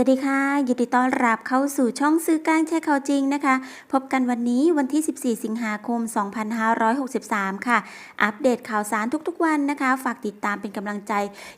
วัสดีค่ะ ยินดีต้อนรับเข้าสู่ช่องซื้อกลางแชร์ข่าวจริงนะคะ พบกันวันนี้วันที่ 14 สิงหาคม 2563 ค่ะ อัปเดตข่าวสารทุกๆวันนะคะ ฝากติดตามเป็นกำลังใจ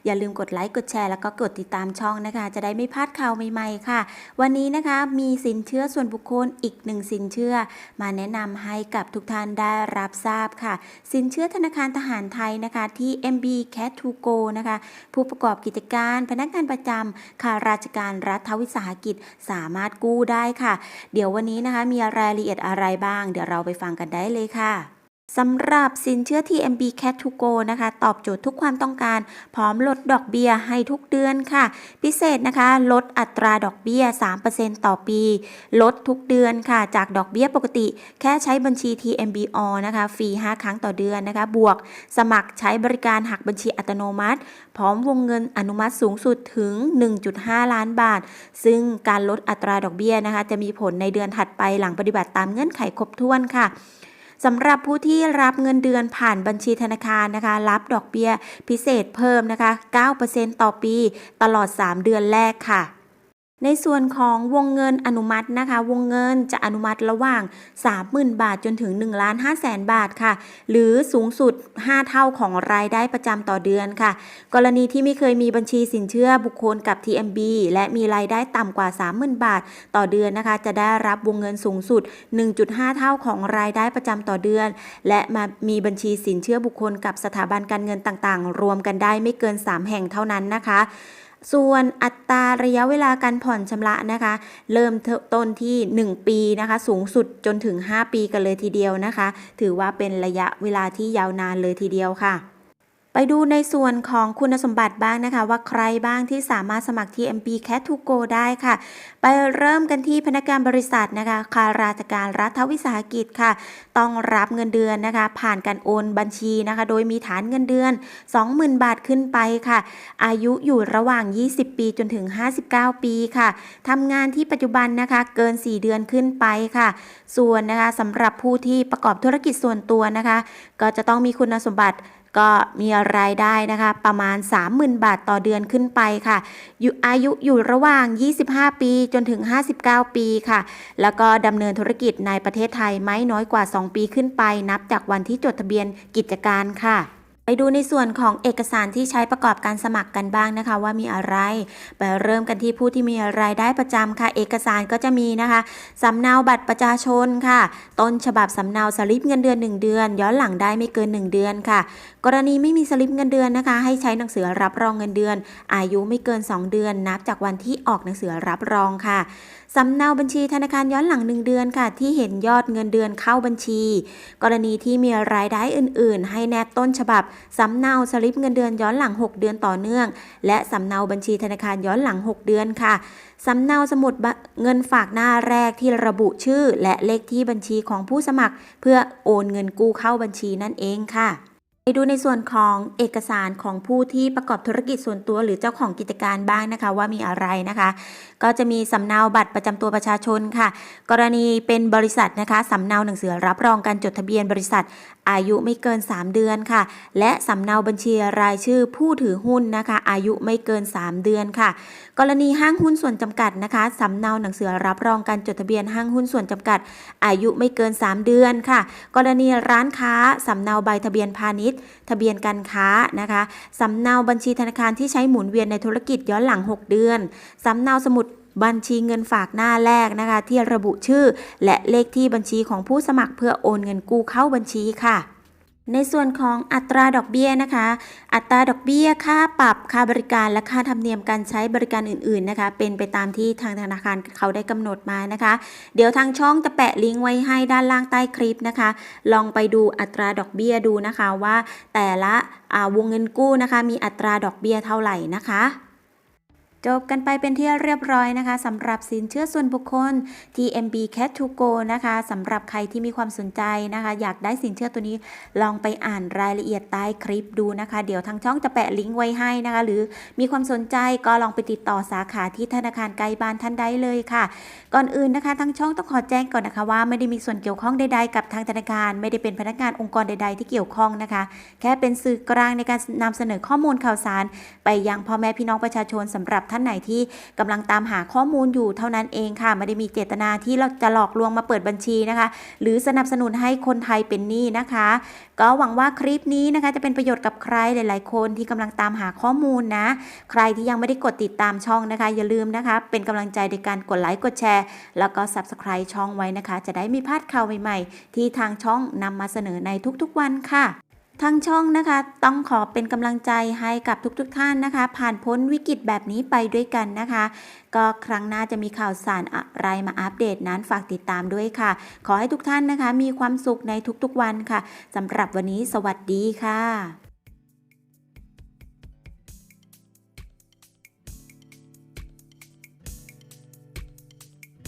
อย่าลืมกดไลค์ กดแชร์ แล้วก็กดติดตามช่องนะคะ จะได้ไม่พลาดข่าวใหม่ๆค่ะ วันนี้นะคะมีสินเชื่อส่วนบุคคลอีกหนึ่งสินเชื่อ มาแนะนำให้กับทุกท่านได้รับทราบค่ะ สินเชื่อธนาคารทหารไทยนะคะที่ MB Cat to Go นะคะ ผู้ประกอบกิจการ พนักงานประจำข้าราชการรัฐวิสาหกิจสามารถกู้ได้ค่ะ เดี๋ยววันนี้นะคะมีรายละเอียดอะไรบ้าง เดี๋ยวเราไปฟังกันได้เลยค่ะ สำหรับสินเชื่อ TMB Cat to Go นะคะ ตอบโจทย์ทุกความต้องการ พร้อมลดดอกเบี้ยให้ทุกเดือนค่ะ พิเศษนะคะ ลดอัตราดอกเบี้ย 3%ต่อปี ลดทุกเดือนค่ะ จากดอกเบี้ยปกติ แค่ใช้บัญชี TMBO นะคะฟรี 5 ครั้งต่อเดือนนะคะ บวกสมัครใช้บริการหักบัญชีอัตโนมัติ พร้อมวงเงินอนุมัติสูงสุดถึง 1.5 ล้านบาท ซึ่งการลดอัตราดอกเบี้ยนะคะ จะมีผลในเดือนถัดไปหลังปฏิบัติตามเงื่อนไขครบถ้วนค่ะ สำหรับผู้ที่รับเงินเดือนผ่านบัญชีธนาคารนะคะ รับดอกเบี้ยพิเศษเพิ่มนะคะ 9%ต่อปี ตลอด 3 เดือนแรกค่ะ ในส่วนของวงเงินอนุมัตินะคะ วงเงินจะอนุมัติระหว่าง 30,000 บาทจนถึง1ล้าน5แสนบาทค่ะ หรือสูงสุด 5 เท่าของรายได้ประจำต่อเดือนค่ะ กรณีที่ไม่เคยมีบัญชีสินเชื่อบุคคลกับ TMB และมีรายได้ต่ำกว่า 30,000 บาทต่อเดือนนะคะ จะได้รับวงเงินสูงสุด 1.5 เท่าของรายได้ประจำต่อเดือน และมามีบัญชีสินเชื่อบุคคลกับสถาบันการเงินต่างๆ รวมกันได้ไม่เกิน 3 แห่งเท่านั้นนะคะ ส่วนอัตราระยะเวลาการผ่อนชำระนะคะ เริ่มต้นที่ 1 ปีนะคะ สูงสุดจนถึง 5 ปีกันเลยทีเดียวนะคะ ถือว่าเป็นระยะเวลาที่ยาวนานเลยทีเดียวค่ะ ไปดูในส่วนของคุณสมบัติบ้างนะคะ ว่าใครบ้างที่สามารถสมัคร TMB Cat to Go ได้ค่ะ ไปเริ่มกันที่พนักงานบริษัทนะคะข้าราชการรัฐวิสาหกิจค่ะ ต้องรับเงินเดือนนะคะ ผ่านการโอนบัญชีนะคะ โดยมีฐานเงินเดือน 20,000 บาทขึ้นไปค่ะ อายุอยู่ระหว่าง 20 ปีจนถึง 59 ปีค่ะทำงานที่ปัจจุบันนะคะเกิน 4 เดือนขึ้นไปค่ะ ส่วนนะคะสำหรับผู้ที่ประกอบธุรกิจส่วนตัวนะคะ ก็จะต้องมีคุณสมบัติ ก็มีรายได้นะคะ ประมาณ 30,000 บาทต่อเดือนขึ้นไปค่ะ อยู่อายุอยู่ระหว่าง 25 ปีจนถึง 59 ปีค่ะ แล้วก็ดำเนินธุรกิจในประเทศไทยไม่น้อยกว่า 2 ปีขึ้นไป นับจากวันที่จดทะเบียนกิจการค่ะ ไปดูในส่วนของเอกสารที่ใช้ประกอบการสมัครกันบ้างนะคะ ว่ามีอะไร ไปเริ่มกันที่ผู้ที่มีรายได้ประจำค่ะ เอกสารก็จะมีนะคะสำเนาบัตรประชาชนค่ะ ต้นฉบับสำเนาสลิปเงินเดือน 1 เดือน ย้อนหลังได้ไม่เกิน 1 เดือนค่ะ กรณีไม่มีสลิปเงินเดือนนะคะ ให้ใช้หนังสือรับรองเงินเดือน อายุไม่เกิน 2 เดือน นับจากวันที่ออกหนังสือรับรองค่ะสำเนาบัญชีธนาคารย้อนหลัง 1 เดือนค่ะ ที่เห็นยอดเงินเดือนเข้าบัญชี กรณีที่มีรายได้อื่น ๆ ให้แนบต้นฉบับสำเนาสลิปเงินเดือนย้อนหลัง 6 เดือนต่อเนื่อง และสำเนาบัญชีธนาคารย้อนหลัง 6 เดือนค่ะสำเนาสมุดเงินฝากหน้าแรกที่ระบุชื่อ และเลขที่บัญชีของผู้สมัคร เพื่อโอนเงินกู้เข้าบัญชีนั่นเองค่ะ ดูในส่วนของเอกสารของผู้ที่ประกอบธุรกิจส่วนตัวหรือเจ้าของกิจการบ้างนะคะว่ามีอะไรนะคะ ก็จะมีสำเนาบัตรประจำตัวประชาชนค่ะ กรณีเป็นบริษัทนะคะสำเนาหนังสือรับรองการจดทะเบียนบริษัท อายุไม่เกิน 3 เดือนค่ะ และสำเนาบัญชีรายชื่อผู้ถือหุ้นนะคะ อายุไม่เกิน 3 เดือนค่ะ กรณีห้างหุ้นส่วนจำกัดนะคะสำเนาหนังสือรับรองการจดทะเบียนห้างหุ้นส่วนจำกัด อายุไม่เกิน 3 เดือนค่ะ กรณีร้านค้าสำเนาใบทะเบียนพาณิชย์ทะเบียนการค้านะคะสำเนาบัญชีธนาคารที่ใช้หมุนเวียนในธุรกิจย้อนหลัง 6 เดือนสำเนาสมุดบัญชีเงินฝากหน้าแรกนะคะ ที่ระบุชื่อ และเลขที่บัญชีของผู้สมัครเพื่อโอนเงินกู้เข้าบัญชีค่ะ ในส่วนของอัตราดอกเบี้ยนะคะ อัตราดอกเบี้ยค่าปรับค่าบริการและค่าธรรมเนียมการใช้บริการอื่นๆนะคะ เป็นไปตามที่ทางธนาคารเขาได้กำหนดมานะคะ เดี๋ยวทางช่องจะแปะลิงก์ไว้ให้ด้านล่างใต้คลิปนะคะ ลองไปดูอัตราดอกเบี้ยดูนะคะว่าแต่ละวงเงินกู้นะคะ มีอัตราดอกเบี้ยเท่าไหร่นะคะ จบกันไปเป็นที่เรียบร้อยนะคะสำหรับสินเชื่อส่วนบุคคล TMB Cat to Go นะคะสำหรับใครที่มีความสนใจนะคะ อยากได้สินเชื่อตัวนี้ลองไปอ่านรายละเอียดใต้คลิปดูนะคะ เดี๋ยวทางช่องจะแปะลิงก์ไว้ให้นะคะ หรือมีความสนใจก็ลองไปติดต่อสาขาที่ธนาคารใกล้บ้านท่านได้เลยค่ะ ก่อนอื่นนะคะทางช่องต้องขอแจ้งก่อนนะคะว่าไม่ได้มีส่วนเกี่ยวข้องใดๆกับทางธนาคาร ไม่ได้เป็นพนักงานองค์กรใด ๆ ที่เกี่ยวข้องนะคะ แค่เป็นสื่อกลางในการนำเสนอข้อมูลข่าวสาร ไปยังพ่อแม่พี่น้องประชาชนสำหรับท่านไหนที่กำลังตามหาข้อมูลอยู่เท่านั้นเองค่ะไม่ได้มีเจตนาที่เราจะหลอกลวงมาเปิดบัญชีนะคะ หรือสนับสนุนให้คนไทยเป็นหนี้นะคะ ก็หวังว่าคลิปนี้นะคะจะเป็นประโยชน์กับใครหลาย ๆ คนที่กำลังตามหาข้อมูลนะ ใครที่ยังไม่ได้กดติดตามช่องนะคะ อย่าลืมนะคะ เป็นกำลังใจในการกดไลค์กดแชร์ แล้วก็ Subscribe ช่องไว้นะคะ จะได้ไม่พลาดข่าวใหม่ ๆ ที่ทางช่องนำมาเสนอในทุกๆวันค่ะ ทางช่องนะคะ ต้องขอเป็นกำลังใจให้กับทุกๆทท่านนะคะ ผ่านพ้นวิกฤตแบบนี้ไปด้วยกันนะคะ ก็ครั้งหน้าจะมีข่าวสารอะไรมาอัปเดตนั้นฝากติดตามด้วยค่ะ ขอให้ทุกท่านนะคะ มีความสุขในทุกๆวันค่ะสำหรับวันนี้สวัสดีค่ะ